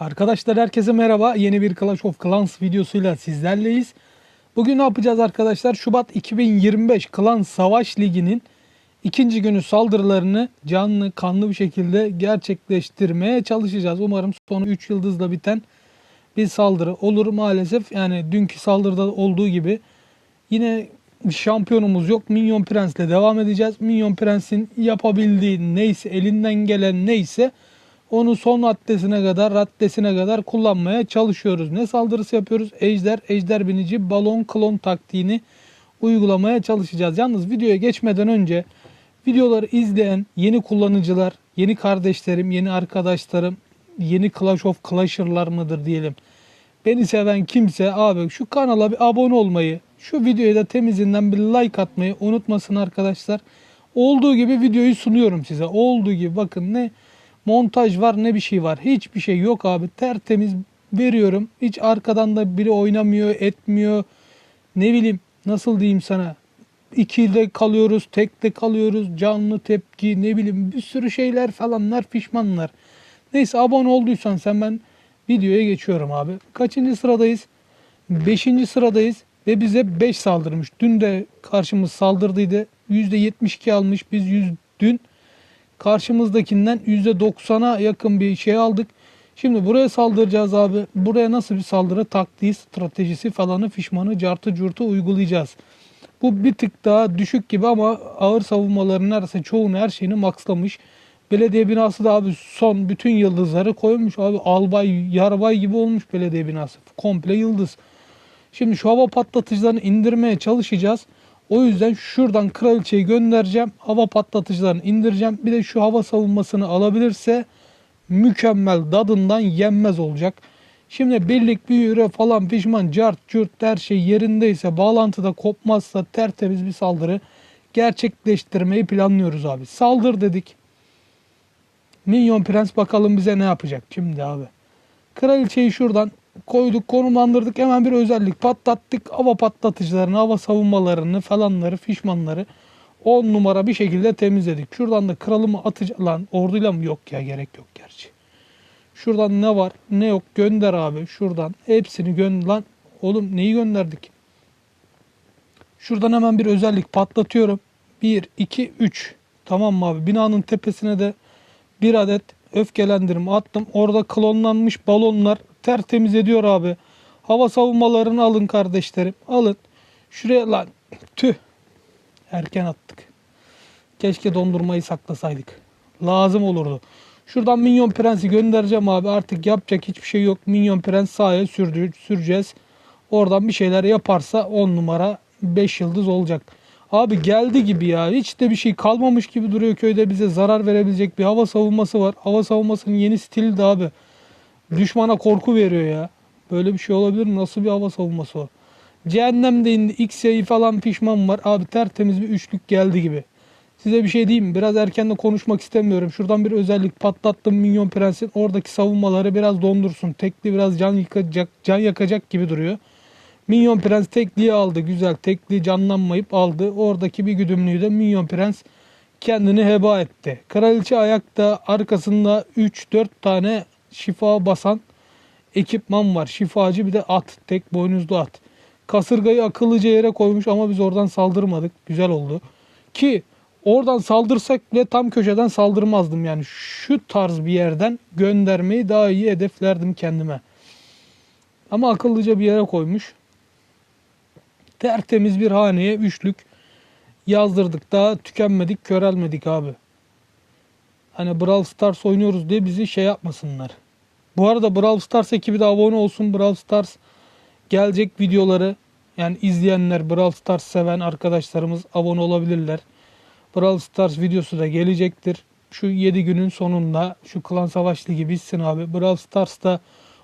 Arkadaşlar herkese merhaba. Yeni bir Clash of Clans videosuyla sizlerleyiz. Bugün ne yapacağız arkadaşlar? Şubat 2025 Klan Savaş Ligi'nin ikinci günü saldırılarını canlı kanlı bir şekilde gerçekleştirmeye çalışacağız. Umarım sonu 3 yıldızla biten bir saldırı olur maalesef. Yani dünkü saldırıda olduğu gibi yine şampiyonumuz yok. Minyon Prens'le devam edeceğiz. Minyon Prens'in yapabildiği neyse, elinden gelen neyse onu son raddesine kadar, raddesine kadar kullanmaya çalışıyoruz. Ne saldırısı yapıyoruz? Ejder, ejder binici, balon, klon taktiğini uygulamaya çalışacağız. Yalnız videoya geçmeden önce videoları izleyen yeni kullanıcılar, yeni kardeşlerim, yeni arkadaşlarım, yeni Clash of Clasher'lar mıdır diyelim. Beni seven kimse abi şu kanala bir abone olmayı, şu videoya da temizinden bir like atmayı unutmasın arkadaşlar. Olduğu gibi videoyu sunuyorum size. Olduğu gibi bakın ne montaj var ne bir şey var. Hiçbir şey yok abi. Tertemiz veriyorum. Hiç arkadan da biri oynamıyor, etmiyor. Ne bileyim nasıl diyeyim sana. İkide kalıyoruz, tekte kalıyoruz, canlı tepki, ne bileyim bir sürü şeyler falanlar, pişmanlar. Neyse abone olduysan sen ben videoya geçiyorum abi. Kaçıncı sıradayız? Beşinci sıradayız ve bize 5 saldırmış. Dün de karşımız saldırdıydı. %72 almış. Biz 100 dün karşımızdakinden %90'a yakın bir şey aldık. Şimdi buraya saldıracağız abi. Buraya nasıl bir saldırı taktiği, stratejisi falanı, fişmanı, cartı curtu uygulayacağız. Bu bir tık daha düşük gibi ama ağır savunmaların neredeyse çoğunu her şeyini maxlamış. Belediye binası da abi son bütün yıldızları koymuş abi. Albay, yarbay gibi olmuş belediye binası. Komple yıldız. Şimdi şu hava patlatıcılarını indirmeye çalışacağız. O yüzden şuradan kraliçeyi göndereceğim. Hava patlatıcılarını indireceğim. Bir de şu hava savunmasını alabilirse mükemmel dadından yenmez olacak. Şimdi birlik büyüre falan pişman cart cürt her şey yerindeyse bağlantıda kopmazsa tertemiz bir saldırı gerçekleştirmeyi planlıyoruz abi. Saldır dedik. Minyon Prens bakalım bize ne yapacak şimdi abi. Kraliçeyi şuradan koyduk konumlandırdık hemen bir özellik patlattık. Hava patlatıcılarını, hava savunmalarını falanları, fişmanları 10 numara bir şekilde temizledik. Şuradan da kralımı atacak lan orduyla mı yok ya gerek yok gerçi. Şuradan ne var ne yok gönder abi şuradan hepsini gönder lan. Oğlum neyi gönderdik? Şuradan hemen bir özellik patlatıyorum. 1, 2, 3. Tamam mı abi? Binanın tepesine de bir adet öfkelendirme attım. Orada klonlanmış balonlar tertemiz ediyor abi. Hava savunmalarını alın kardeşlerim. Alın. Şuraya lan. Tüh. Erken attık. Keşke dondurmayı saklasaydık. Lazım olurdu. Şuradan Minyon Prens'i göndereceğim abi. Artık yapacak hiçbir şey yok. Minyon Prens sahaya sürdü, süreceğiz. Oradan bir şeyler yaparsa 10 numara 5 yıldız olacak. Abi geldi gibi ya. Hiç de bir şey kalmamış gibi duruyor köyde bize zarar verebilecek bir hava savunması var. Hava savunmasının yeni stili de abi. Düşmana korku veriyor ya. Böyle bir şey olabilir mi? Nasıl bir hava savunması o? Cehennemde indi. X'yi falan pişman var. Abi tertemiz bir üçlük geldi gibi. Size bir şey diyeyim mi? Biraz erken de konuşmak istemiyorum. Şuradan bir özellik patlattım Minyon Prens'in. Oradaki savunmaları biraz dondursun. Tekli biraz can yakacak, can yakacak gibi duruyor. Minyon Prens tekliği aldı. Güzel. Tekliği canlanmayıp aldı. Oradaki bir güdümlüyü de Minyon Prens kendini heba etti. Kraliçe ayakta arkasında 3-4 tane şifa basan ekipman var. Şifacı bir de at. Tek boynuzlu at. Kasırgayı akıllıca yere koymuş ama biz oradan saldırmadık. Güzel oldu. Ki oradan saldırsak bile tam köşeden saldırmazdım. Yani şu tarz bir yerden göndermeyi daha iyi hedeflerdim kendime. Ama akıllıca bir yere koymuş. Tertemiz bir haneye üçlük yazdırdık. Daha tükenmedik, körelmedik abi. Hani Brawl Stars oynuyoruz diye bizi şey yapmasınlar. Bu arada Brawl Stars ekibi de abone olsun. Brawl Stars gelecek videoları yani izleyenler Brawl Stars seven arkadaşlarımız abone olabilirler. Brawl Stars videosu da gelecektir. Şu 7 günün sonunda şu klan savaş ligi bitsin abi. Brawl Stars'ta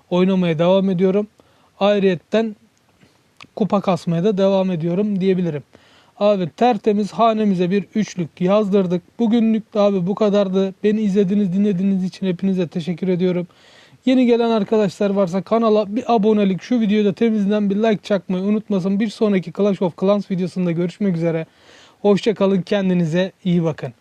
oynamaya devam ediyorum. Ayrıyetten kupa kasmaya da devam ediyorum diyebilirim. Abi tertemiz hanemize bir üçlük yazdırdık. Bugünlük de abi bu kadardı. Beni izlediğiniz dinlediğiniz için hepinize teşekkür ediyorum. Yeni gelen arkadaşlar varsa kanala bir abonelik şu videoda temizden bir like çakmayı unutmasın. Bir sonraki Clash of Clans videosunda görüşmek üzere. Hoşçakalın kendinize iyi bakın.